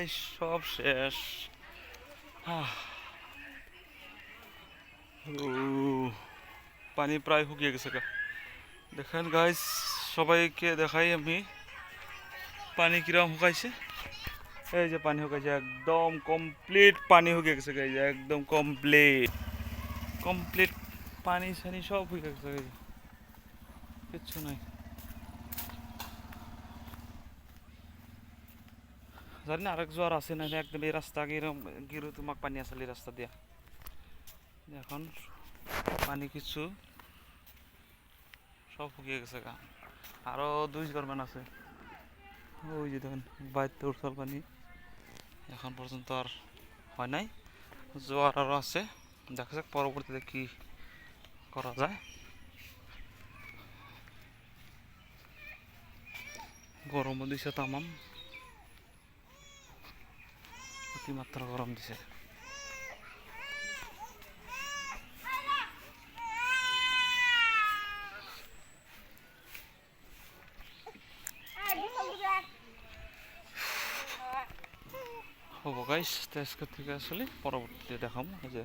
Guys সব শেষ। পানি প্রায় শুকিয়ে গেছে গা। দেখেন গাইস সবাইকে দেখাই আমি। পানি কিরম শুকাইছে? এই যে পানি শুকাইছে, একদম কমপ্লিট পানি শুকিয়ে গেছে গাইজ একদম কমপ্লিট কমপ্লিট পানি সানি সব শুকিয়ে গেছে কিচ্ছু নাই। জানি না, আরেক জোয়ার আছে না একদম এই রাস্তা গিরম গিরু, তোমাক পানি আসলে রাস্তা দিয়া। এখন পানি কিছু সব শুকিয়ে গেছে গা। আরও দুই মান আছে। ওই যে দেখেন বাইতে উঠছাল পানি। এখন পর্যন্ত আর হয় নাই। জোয়ার আরও আছে। দেখা যাক পরবর্তীতে কি করা যায়। গরমও দিছে তামাম। অতিমাত্রা গরম দিছে হব গাইস আজকে থেকে আসলে পরবর্তীতে দেখাবো যে